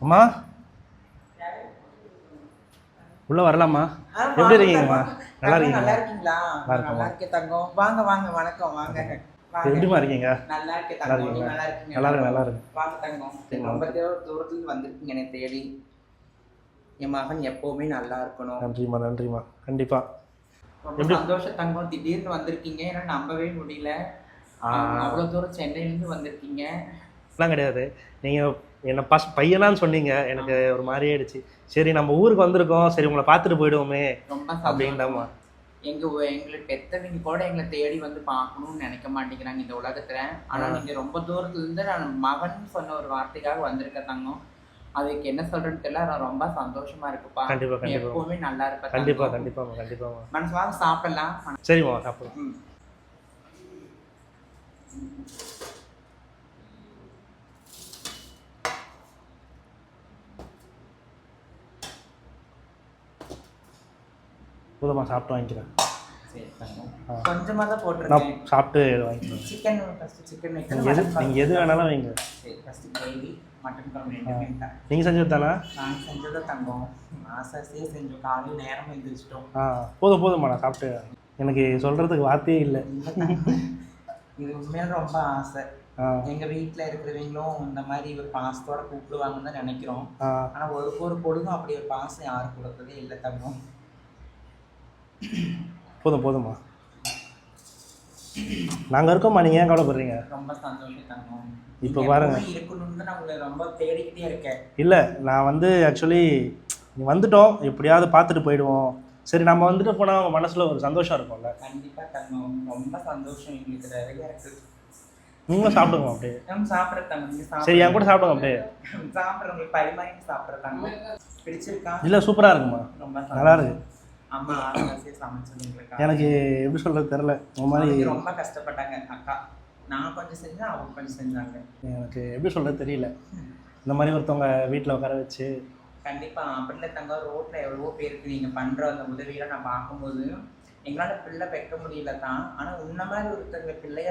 அம்மா? உள்ள வரலாமா? எப்படி இருக்கீங்கம்மா. நல்லா தங்கம், நல்லா இருக்கீங்களா? நல்லா இருக்கேன். தங்கம். வாங்க வாங்க வணக்கம். வாங்க. எப்படிமா இருக்கீங்க? நல்லா இருக்கேன் நல்லா இருக்கீங்களா? நல்லா இருக்கீங்க நல்லா இருக்கு நல்லா இருக்கு வாங்க தங்கம். ரொம்ப தூர- தூரத்துல வந்திருக்கீங்க என்னை தேடி. என் மகன் எப்பவுமே நல்லா இருக்கணும். நன்றிம்மா நன்றிம்மா. கண்டிப்பா. ரொம்ப சந்தோஷம் தங்கம். திடீர்னு வந்திருக்கீங்க. ஏன்னா நம்பவே முடியல. ஆ. அவ்வளவு தூரம் சென்னையில இருந்து வந்திருக்கீங்க. அப்படிலாம் கிடையாது. நீங்க என்ன பஸ் பையனான்னு சொன்னீங்க. எனக்கு ஒரு மாதிரி ஆயிடுச்சு. சரி நம்ம ஊருக்கு வந்திருக்கோம். சரி உங்களை பார்த்துட்டு போயிடுவோமே. அப்படின்தாம்மா எங்க எங்களை பெத்தவங்க கூட எங்களை தேடி வந்து பார்க்கணும்னு நினைக்க மாட்டேங்கிறாங்க இந்த உலகத்துல. ஆனா. நீங்க ரொம்ப தூரத்துல இருந்து நான் மகன் சொன்ன ஒரு வார்த்தைக்காக வந்திருக்க தங்கம். அதுக்கு என்ன சொல்றேன்னு தெரியல. நான் ரொம்ப சந்தோஷமா இருக்குப்பா. கண்டிப்பா, கண்டிப்பா. எப்பவுமே நல்லா இருப்ப கண்டிப்பா தங்கம். கண்டிப்பாம்மா கண்டிப்பாம்மா. மனசு வாங்க சாப்பிடலாம். சரிம்மா சாப்பிடுவோம் போதுமா சாப்பிட்டு வாங்கிக்கிறேன். சரி தங்கம். ஆ. கொஞ்சமா தான் நான் போட்டிருக்கேன். சாப்பிட்டு வாங்கிக்கிறேன். சிக்கன் ஃபர்ஸ்ட் சிக்கன் நீங்க எது நீங்க எது வேணாலும் வைங்க. சரி ஃபர்ஸ்ட் கிரேவி மட்டன் குழம்பு ரெண்டுமே தான். நீங்க செஞ்சது தானே? நாங்கள் செஞ்சதை தங்கம். ஆசாசியே செஞ்சோம். காலையில் நேரம் எழுந்திரிச்சிட்டோம் ஆ போதும் போதும்மா நான் சாப்பிட்டு எனக்கு சொல்றதுக்கு வார்த்தையே இல்லை. இது உண்மையில ரொம்ப ஆசை. ஆ. எங்க வீட்ல இருக்கிறவங்களும் இந்த மாதிரி ஒரு பாசத்தோட கூப்பிடுவாங்கன்னு தான் நினைக்கிறோம். ஆ. ஆனா ஒரு ஒரு பொழுதும் அப்படி ஒரு பாசம் யாரும் கொடுத்ததே இல்லை தங்கம். போதும் போதும்மா. நாங்கள் இருக்கோம்மா நீங்கள் ஏன் கவலைப்படுறீங்க? ரொம்ப சந்தோஷம். இப்ப பாருங்க. இல்லை நான் வந்து ஆக்சுவலி வந்துட்டோம் எப்படியாவது பார்த்துட்டு போயிடுவோம். சரி நம்ம வந்துட்டு போனால் அவங்க மனசில் ஒரு சந்தோஷம் இருக்கும்ல? கண்டிப்பா தங்கம் ரொம்ப சந்தோஷம் எங்களுக்கு நிறைய இருக்கு. நீங்களும் சாப்பிடுங்க அப்படியே. நம்ம சரி என் கூட சாப்பிடுங்க அப்படியே. சாப்பிட்றவங்களுக்கு பரிமாறி சாப்பிட்ற தங்கம். பிடிச்சிருக்கா? இல்லை சூப்பராக இருக்குமா ரொம்ப நல்லா இருக்கு. எனக்கு எப்படி சொல்கிறது தெரில இந்த மாதிரி அவங்களுக்கு ரொம்ப கஷ்டப்பட்டாங்க அக்கா. நான் கொஞ்சம் செஞ்சேன் அவங்க கொஞ்சம் செஞ்சாங்க. எனக்கு எப்படி சொல்கிறது தெரியல. இந்த மாதிரி ஒருத்தவங்க வீட்டில் உட்கார வச்சு. கண்டிப்பா அப்படில தங்க ரோட்ல எவ்வளவோ பேருக்கு நீங்க பண்ற அந்த உதவியெல்லாம் நான் பார்க்கும்போது எங்களால பிள்ளை வைக்க முடியல தான். ஆனா உன்ன மாதிரி ஒருத்தங்க பிள்ளைய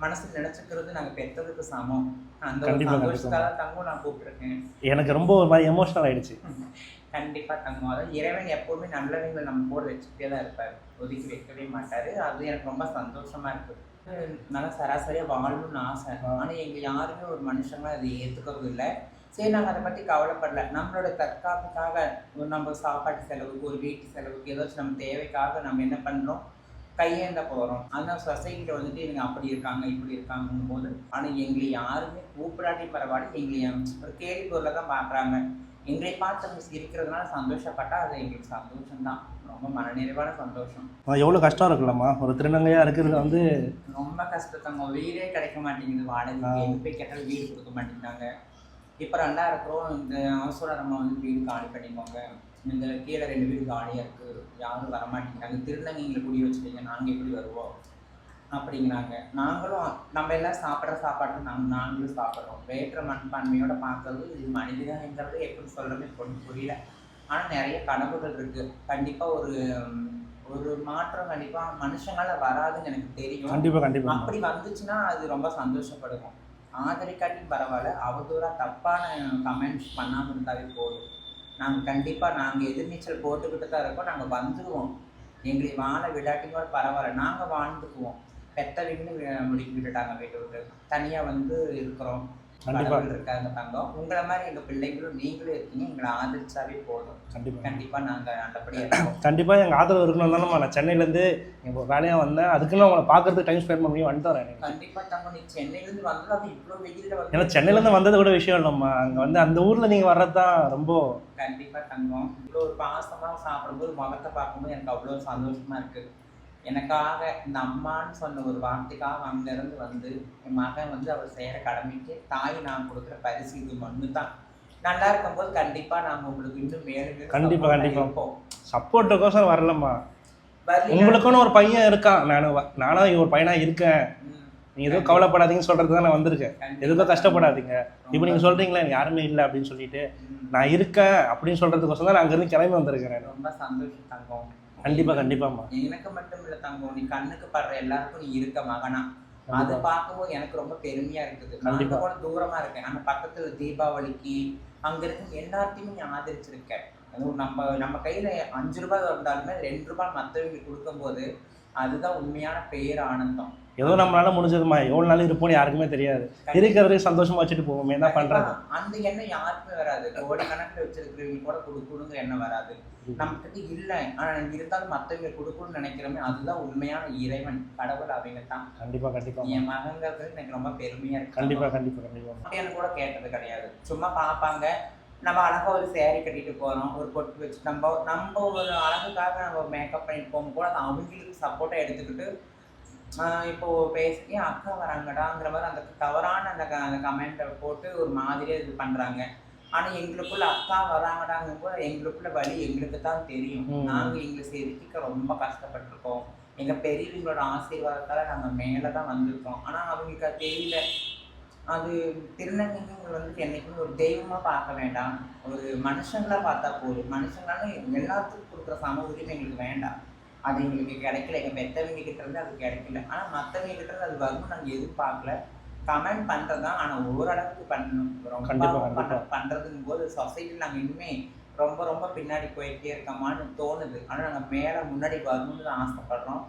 மனசுல நினைச்சுக்கிறது நாங்க பெற்றதுக்கு சமம். அந்த ஒரு சந்தோஷத்தால தங்கம் நான் கூப்பிட்டுருக்கேன். எனக்கு ரொம்ப ஒரு மாதிரி எமோஷனல் ஆயிடுச்சு. கண்டிப்பாக தங்கம் அதாவது இறைவன் எப்போவுமே நல்லவங்களை நம்ம கூட வச்சுக்கிட்டே தான் இருப்பார். ஒதுக்கி வைக்கவே மாட்டார். அது எனக்கு ரொம்ப சந்தோஷமாக இருக்குது நல்லா சராசரியாக வாழணும்னு ஆசை. ஆனால் எங்கள் யாருமே ஒரு மனுஷங்களும் அதை ஏற்றுக்கவும் இல்லை. சரி நாங்கள் அதை பற்றி கவலைப்படல. நம்மளோட தற்காப்புக்காக ஒரு நம்ம சாப்பாட்டு செலவுக்கு ஒரு வீட்டு செலவுக்கு ஏதாச்சும் நம்ம தேவைக்காக நம்ம என்ன பண்ணுறோம் கையேந்த போகிறோம் ஆனால் சொசைட்டியில் வந்துட்டு இவங்க அப்படி இருக்காங்க இப்படி இருக்காங்கன்னும் போது ஆனால் எங்களை யாருமே கூப்பிடாட்டி பரவாயில்ல. எங்களை ஒரு கேள்வி பொருளை தான் பார்க்குறாங்க எங்களை பார்த்து அவங்க சிரிக்கிறதுனால சந்தோஷப்பட்டா அது எங்களுக்கு சந்தோஷம் தான் ரொம்ப மனநிறைவான சந்தோஷம். எவ்வளோ கஷ்டம் இருக்குல்லம்மா? ஒரு திருநங்கையாக இருக்கிறது வந்து ரொம்ப கஷ்டத்தங்க. வீடே கிடைக்க மாட்டேங்குது. எங்க போய் கேட்டாலும் வீடு கொடுக்க மாட்டேங்கிறாங்க. இப்போ ரெண்டா இருக்கிறோம் இந்த அவசரமா வந்து வீடு காலி பண்ணிக்கோங்க. இந்த கீழே ரெண்டு வீடு காலியாக இருக்குது யாரும் வர மாட்டேங்கிறாங்க. திருநங்கைங்களை குடி வச்சுட்டீங்க. நாங்கள் எப்படி வருவோம்? அப்படிங்கிறாங்க. நாங்களும் நம்ம எல்லாம் சாப்பிட்ற சாப்பாடு நாங்கள் நாங்களும் சாப்பிட்றோம். வேற்ற மண்பான்மையோட பார்க்கறது இது மனிதங்கிறது எப்படி சொல்றது எனக்கு புரியல. ஆனால் நிறைய கனவுகள் இருக்கு. கண்டிப்பாக ஒரு ஒரு மாற்றம் கண்டிப்பாக மனுஷனால வராதுன்னு எனக்கு தெரியும். கண்டிப்பாக கண்டிப்பாக அப்படி வந்துச்சுன்னா அது ரொம்ப சந்தோஷப்படுவோம். ஆதரிக்காட்டியும் பரவாயில்ல. அவதூறா தப்பான கமெண்ட்ஸ் பண்ணாமல் இருந்தாவே போதும். நாங்கள் கண்டிப்பாக நாங்கள் எதிர்நீச்சல் போட்டுக்கிட்டு தான் இருக்கோம். நாங்கள் வந்துடுவோம் எங்களை வாழ விடாட்டியும் கூட பரவாயில்ல. நாங்கள் வாழ்ந்துக்குவோம். பெத்தவங்கன்னு முடிக்க விட்டுட்டாங்க வீட்டை தனியாக வந்து இருக்கிறோம். கடவுள் இருக்காங்க தங்கம் உங்களை மாதிரி எங்கள் பிள்ளைங்களும் நீங்களும் இருக்கீங்க எங்களை ஆதரிச்சாவே போதும். கண்டிப்பாக கண்டிப்பாக நாங்கள் நல்லபடியாக இருக்கோம். கண்டிப்பாக எங்கள் ஆதரவு இருக்கணும் நான் சென்னையிலேருந்து எங்கள் வேலையாக வந்தேன். அதுக்குன்னு உங்களை பார்க்கறதுக்கு டைம் ஸ்பெண்ட் பண்ணி வந்துட்டு வரேன் எனக்கு. கண்டிப்பா தங்கம் நீ சென்னையிலேருந்து வந்தது அது இவ்வளோ வெயிலில் வந்து ஏன்னா சென்னையிலேருந்து வந்தது கூட விஷயம் இல்லைம்மா. அங்கே வந்து அந்த ஊரில் நீங்கள் வர்றது தான் ரொம்ப கண்டிப்பா தங்கம். இவ்வளோ ஒரு பாசமா சாப்பிடும்போது முகத்தை பார்க்கும்போது எனக்கு அவ்வளோ சந்தோஷமா இருக்கு. எனக்காக இந்த அம்மான்னு சொன்ன ஒரு வார்த்தைக்காக அங்கிருந்து வந்து என் மகன் வந்து அவர் செய்யற கடமைக்கு தாய் நான் கொடுக்குற பரிசு இது மண்ணு தான் நல்லா இருக்கும்போது கண்டிப்பா நாம உங்களுக்கு இன்னும் மேலும் மேலும் கண்டிப்பா, support ஆ கண்டிப்பா. இருப்போம். சப்போர்ட்டுக்கோசரம் வரலம்மா. உங்களுக்குன்னு ஒரு பையன் இருக்கான் நானும் நானும் ஒரு பையனாக இருக்கேன். நீங்கள் எதுவும் கவலைப்படாதீங்கன்னு சொல்கிறது தான் நான் வந்திருக்கேன். எதுக்கும் கஷ்டப்படாதீங்க. இப்போ நீங்கள் சொல்கிறீங்களா எனக்கு யாருமே இல்லை அப்படின்னு சொல்லிட்டு நான் இருக்கேன் அப்படின்னு சொல்கிறதுக்கோசரம் தான் நான் அங்கேருந்து கிளம்பி வந்திருக்கிறேன் ரொம்ப சந்தோஷம் தங்கம். கண்டிப்பாக கண்டிப்பாம்மா. எனக்கு மட்டும் இல்ல தங்கம் நீ கண்ணுக்கு படுற எல்லாருக்கும் நீ இருக்க மகனா. அது பார்க்கும்போது எனக்கு ரொம்ப பெருமையா இருக்குது. கண்டிப்பா. கூட தூரமா இருக்கேன். ஆனா பக்கத்துல தீபாவளிக்கு அங்க இருக்க எல்லாத்தையுமே நீ ஆதரிச்சிருக்க அதுவும் நம்ம நம்ம கையில அஞ்சு ரூபாய் வந்தாலுமே ரெண்டு ரூபாய் மற்றவங்களுக்கு கொடுக்கும்போது அதுதான் உண்மையான பேர் ஆனந்தம் ஏதோ நம்மளால முடிஞ்சதுமா? எவ்வளோ நாள் இருப்போம்னு யாருக்குமே தெரியாது. இருக்கிறதே சந்தோஷமா வச்சுட்டு போவோமே என்ன பண்றது. அந்த எண்ணம் யாருக்குமே வராது. கோடி கணக்குல வச்சிருக்கிறவங்க கூட கொடுக்கணுங்கிற எண்ணம் வராது. நம்ம கிட்ட இல்ல. ஆனா இருந்தாலும் மத்தவங்க கொடுக்கணும்னு நினைக்கிறோமே அதுதான் உண்மையான இறைவன் கடவுள் அவங்க தான் கண்டிப்பா கண்டிப்பா. என் மகங்கிறது எனக்கு ரொம்ப பெருமையா இருக்கு. கண்டிப்பா கண்டிப்பா கண்டிப்பா. அப்படின்னு கூட கேட்டது கிடையாது. சும்மா பார்ப்பாங்க நம்ம அழகா ஒரு சேரீ கட்டிட்டு போறோம் ஒரு பொட்டு வச்சு. நம்ம நம்ம ஒரு அழகுக்காக நம்ம மேக்கப் பண்ணிட்டு போகும்போது அது அவங்களுக்கு சப்போர்ட்டா எடுத்துக்கிட்டு ஆஹ் இப்போ பேசி "ஏன் அக்கா வராங்கடாங்கிற மாதிரி அந்த தவறான அந்த அந்த கமெண்ட்டை போட்டு ஒரு மாதிரியே இது பண்றாங்க. ஆனா எங்களுக்குள்ள அக்கா வராங்கடாங்கும் போது எங்களுக்குள்ள வழி எங்களுக்கு தான் தெரியும். ம். நாங்க எங்களை செதுக்கிக்க ரொம்ப கஷ்டப்பட்டிருக்கோம். எங்க பெரியவங்களோட ஆசீர்வாதத்தால நாங்க மேல தான் வந்திருக்கோம். ஆனா அவங்களுக்கு அது தெரியல. அது திருநங்கைகள் வந்து என்னைக்குமே ஒரு தெய்வமா பார்க்க வேண்டாம். ஒரு மனுஷங்களா பார்த்தா போதும். மனுஷங்களால எல்லாத்துக்கும் கொடுக்குற சம உரிமை எங்களுக்கு வேண்டாம். அது எங்களுக்கு கிடைக்கல. எங்க பெத்தவங்க கிட்ட இருந்து அது கிடைக்கல. ஆனா மத்தவங்க கிட்ட இருந்து அது வரும். நாங்க எதிர்பார்க்கல. கமெண்ட் பண்றதுதான் ஆனா ஓரளவுக்கு பண்ணணும். ரொம்ப கண்டிப்பா, பண்ண- கண்டிப்பா. பண்றதுங்கும் போது சொசைட்டில நாங்க இன்னுமே ரொம்ப ரொம்ப பின்னாடி போயிட்டே இருக்கோமான்னு தோணுது. ஆனா நாங்க மேல முன்னாடி வரணும்னு தான் ஆசைப்படுறோம்.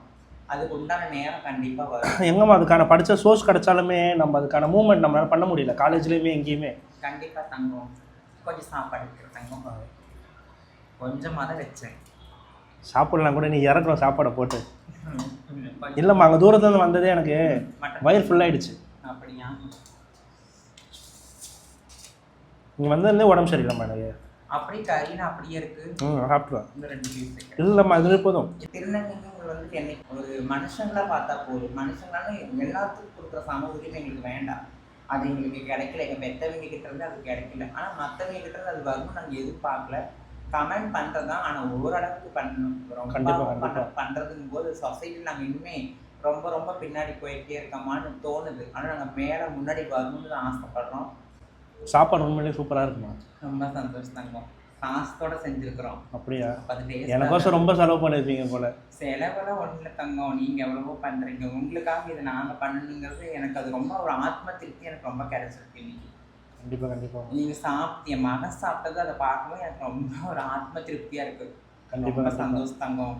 அதுக்கு உண்டான நேரம் கண்டிப்பா வரும். எங்கம்மா அதுக்கான படிச்ச சோர்ஸ் கிடைச்சாலுமே நம்ம அதுக்கான மூவ்மெண்ட் நம்மளால பண்ண முடியல. காலேஜ்லயுமே எங்கேயுமே. கண்டிப்பா தங்கம். கொஞ்சம் சாப்பாடு தங்கம். கொஞ்சமாக தான் வச்சேன். சாப்பிடலாம் கூட நீ இறக்குறோம் சாப்பாடை போட்டு. இல்லைம்மா அங்கே தூரத்துலேருந்து வந்ததே எனக்கு வயிறு ஃபுல்லாயிடுச்சு அப்படியா? நீ வந்ததுலேருந்தே உடம்பு சரியில்லைம்மா எனக்கு. அப்படியே கறின்னு அப்படியே இருக்கு. ம் சாப்பிடுவேன் இல்லைம்மா போதும். திருநங்கைகள் வந்து என்னை ஒரு மனுஷங்களா பார்த்தா போதும். மனுஷங்களால எல்லாத்துக்கும் கொடுக்குற சம உரிமை எங்களுக்கு வேண்டாம். அது எங்களுக்கு கிடைக்கல. எங்க பெத்தவங்க கிட்ட இருந்து அது கிடைக்கல. ஆனா மத்தவங்க கிட்ட இருந்து அது வரும்னு நாங்க எதிர்பார்க்கல. கமெண்ட் பண்றதுதான் ஆனா ஓரளவுக்கு பண்ணணும். ரொம்ப கண்டிப்பா, பண்ண- கண்டிப்பா. பண்றதுங்கும் போது சொசைட்டில நாங்க இன்னுமே ரொம்ப ரொம்ப பின்னாடி போயிட்டே இருக்கோமான்னு தோணுது. ஆனா நாங்க மேல முன்னாடி வரணும்னு தான் ஆசைப்படுறோம். சாப்பாடு உண்மையிலேயே சூப்பராக இருக்குமா? ரொம்ப சந்தோஷம் தங்கம். காசத்தோட செஞ்சிருக்கிறோம். அப்படியா? எனக்கோசம் ரொம்ப செலவு பண்ணியிருப்பீங்க போல. செலவெல்லாம் ஒண்ணுல தங்கம். நீங்க எவ்வளவோ பண்றீங்க. உங்களுக்காக இதை நாங்க பண்ணணுங்கிறது எனக்கு அது ரொம்ப ஒரு ஆத்ம திருப்தி எனக்கு ரொம்ப கிடைச்சிருக்கு இன்னைக்கு. கண்டிப்பாக கண்டிப்பாக நீங்க சாப்பிட்டு என் மகன் சாப்பிட்டது அதை பார்க்கும்போது எனக்கு ரொம்ப ஒரு ஆத்ம திருப்தியா இருக்கு. கண்டிப்பா, ரொம்ப கண்டிப்பா. சந்தோஷம் தங்கம்.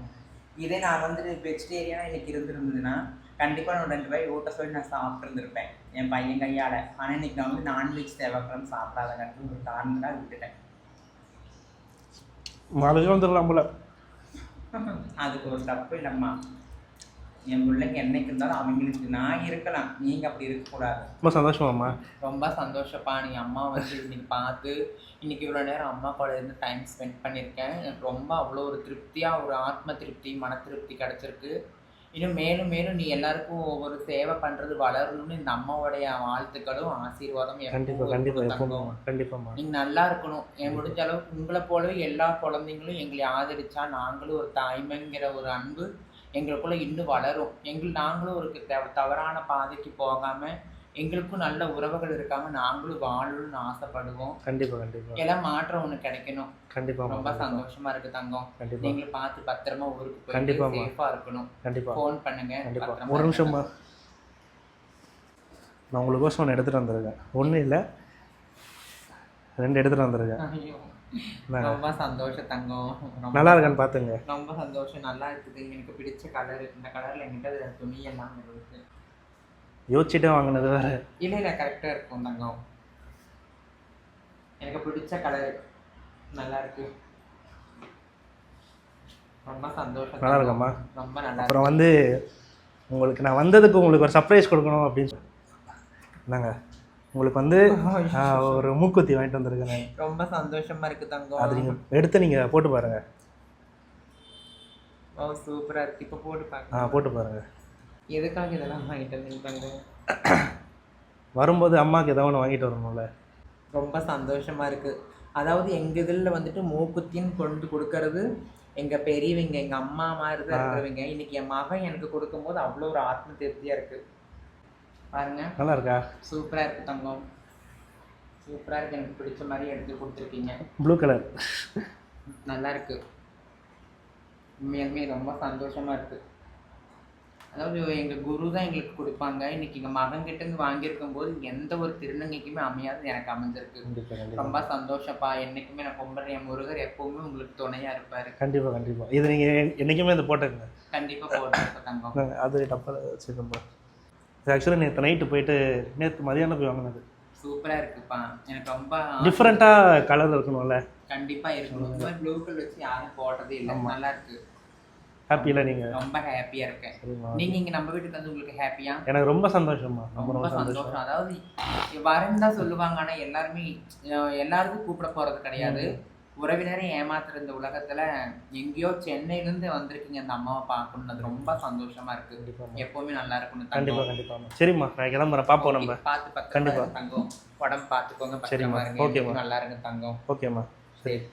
இதே நான் வந்து வெஜிடேரியனா இன்னைக்கு இருந்திருந்ததுன்னா கண்டிப்பா நான் ரெண்டு பேரும் ஊட்ட சொல்லி நான் சாப்பிட்டு இருந்திருப்பேன் என் பையன் கையால. ஆனா இன்னைக்கு நான் வந்து நான்வெஜ் தேவைக்கிழமை சாப்பிடாத கண்டு ஒரு காரணம் விட்டுட்டேன். நாளைக்கு வந்துடலாம் போல. அதுக்கு ஒரு தப்பு இல்லைம்மா. என் பிள்ளைங்க என்னைக்கு இருந்தாலும் அவங்களுக்கு நான் இருக்கலாம். நீங்க அப்படி இருக்கக்கூடாது. ரொம்ப சந்தோஷமாம்மா ரொம்ப சந்தோஷப்பா நீ அம்மா வந்து இன்னைக்கு பார்த்து இன்னைக்கு இவ்வளோ நேரம் அம்மா கூட இருந்து டைம் ஸ்பெண்ட் பண்ணியிருக்கேன். எனக்கு ரொம்ப அவ்வளோ ஒரு திருப்தியாக ஒரு ஆத்ம திருப்தி மன திருப்தி கிடச்சிருக்கு. இன்னும் மேலும் மேலும் நீ எல்லாருக்கும் ஒவ்வொரு சேவை பண்ணுறது வளரணும்னு இந்த அம்மாவுடைய வாழ்த்துக்களும் ஆசீர்வாதம் கண்டிப்பாக கண்டிப்பாக இருக்கும் தங்கம். எப்போம்மா கண்டிப்பாம்மா நீங்க நல்லா இருக்கணும். என் முடிஞ்ச அளவுக்கு உங்களை போலவே எல்லா குழந்தைங்களும் எங்களை ஆதரிச்சா நாங்களும் ஒரு தாய்மைங்கிற ஒரு அன்பு எங்களுக்குள்ள இன்னும் வளரும். எங்கள் நாங்களும் ஒரு தவறான பாதைக்கு போகாம எங்களுக்கும் நல்ல உறவுகள் இருக்காம நாங்களும் வாழணும்னு ஆசைப்படுவோம். கண்டிப்பாக கண்டிப்பாக எல்லாம் மாற்றம் ஒண்ணு கிடைக்கணும். ரொம்ப கண்டிப்பாக சந்தோஷமா இருக்கு தங்கம். கண்டிப்பாக நீங்களும் பார்த்து பத்திரமா ஊருக்கு கண்டிப்பாம்மா. சேஃபா இருக்கணும். கண்டிப்பாக ஃபோன் பண்ணுங்க. கண்டிப்பாக பத்திரமா ஒரு. நிமிஷம்மா. நான் உங்களுக்கோசம் ஒன்று எடுத்துகிட்டு வந்திருக்கேன். ஒன்றும் இல்லை. ரெண்டு எடுத்துகிட்டு வந்திருக்கேன். ரொம்ப சந்தோஷம் தங்கம். நல்லா இருக்கான்னு பார்த்துங்க ரொம்ப சந்தோஷம். நல்லா இருக்குது. எனக்கு பிடிச்ச கலர் இந்த கலர்ல என்கிட்ட துணி எல்லாம் யோசிச்சுட்டே வாங்கினது வேற. இல்ல இல்ல. கரெக்டா இருக்கும் தங்கம். எனக்கு பிடிச்ச கலர் நல்லா இருக்கு. ரொம்ப சந்தோஷம் நல்லா. இருக்கம்மா. ரொம்ப நல்லா அப்புறம் வந்து உங்களுக்கு நான் வந்ததுக்கு உங்களுக்கு ஒரு சர்ப்ரைஸ் கொடுக்கணும் அப்படின்னு. சொல்லி என்னங்க உங்களுக்கு வந்து. ஆ, ஒரு மூக்குத்தி வாங்கிட்டு வந்திருக்கேன். ரொம்ப சந்தோஷமா இருக்கு அது தங்கம் நீங்கள் எடுத்து நீங்கள் போட்டு பாருங்க. ஓ சூப்பரா இருக்கு. இப்ப போட்டு ஆ பாருங்க. போட்டு பாருங்க. எதுக்காக இதெல்லாம் வாங்கிட்டு வந்தீங்க தங்கம் வரும்போது அம்மாவுக்கு ஏதாவது ஒன்று வாங்கிட்டு வரணும்ல. ரொம்ப சந்தோஷமா இருக்கு. அதாவது எங்க இதுல வந்துட்டு மூக்குத்தின்னு கொண்டு கொடுக்கறது எங்க பெரியவங்க எங்க அம்மா மாதிரி தான் ஆ. இருக்கிறவங்க. இன்னைக்கு என் மகன் எனக்கு கொடுக்கும்போது அவ்வளோ ஒரு ஆத்ம திருப்தியா இருக்கு. பாருங்க. நல்லா இருக்கா சூப்பரா இருக்கு தங்கம். சூப்பரா இருக்கு. எனக்கு பிடிச்ச மாதிரி எடுத்து கொடுத்துருக்கீங்க. ப்ளூ கலர் நல்லா இருக்கு உண்மையாலுமே ரொம்ப சந்தோஷமா இருக்கு. அதாவது எங்க குரு தான் எங்களுக்கு கொடுப்பாங்க. இன்னைக்கு எங்க மகன் கிட்ட இருந்து வாங்கியிருக்கும் போது எந்த ஒரு திருநங்கைக்குமே அமையாது. எனக்கு அமைஞ்சிருக்கு. ரொம்ப சந்தோஷப்பா. என்னைக்குமே நான் கும்பிட்றேன். என் முருகர் எப்பவுமே உங்களுக்கு துணையா இருப்பாரு. கண்டிப்பா கண்டிப்பா. இது நீங்க என்னைக்குமே இந்த போட்டுருங்க கண்டிப்பா போட்டு தங்கம். அது டப்பால வச்சுக்கோம்பா இது ஆக்சுவலாக நேற்று நைட்டு போயிட்டு நேற்று மதியானம் போய் வாங்கினது. சூப்பரா இருக்குப்பா. எனக்கு ரொம்ப டிஃப்ரெண்ட்டாக கலர் இருக்கணும்ல. கண்டிப்பா இருக்கணும் இந்த ப்ளூ கலர் வச்சு யாரும் போட்டதே இல்லை. நல்லா இருக்கு. ஹாப்பியில் நீங்கள் ரொம்ப ஹாப்பியா இருக்கேன். சரிம்மா. நீங்க இங்க நம்ம வீட்டுக்கு வந்து உங்களுக்கு ஹாப்பியா எனக்கு ரொம்ப சந்தோஷம்மா. ரொம்ப சந்தோஷம். சந்தோஷம். அதாவது வரேன்னு தான் சொல்லுவாங்க ஆனா எல்லாருமே எல்லாருக்கும் கூப்பிட போறது கிடையாது. உறவினரை ஏமாத்துற இந்த உலகத்துல எங்கேயோ சென்னையில இருந்து வந்திருக்கீங்க அந்த அம்மாவை பார்க்கணும் அது ரொம்ப சந்தோஷமா இருக்கு. எப்பவுமே நல்லா இருக்கணும் கண்டிப்பாக தங்கம். கண்டிப்பாக சரிம்மா நான் கிளம்புறேன். பார்ப்போம் நம்ம. பார்த்து கண்டிப்பா. தங்கம். உடம்பு பார்த்துக்கோங்க சரிம்மா. ஓகேம்மா. நல்லா இருங்க தங்கம். ஓகேம்மா. சரி.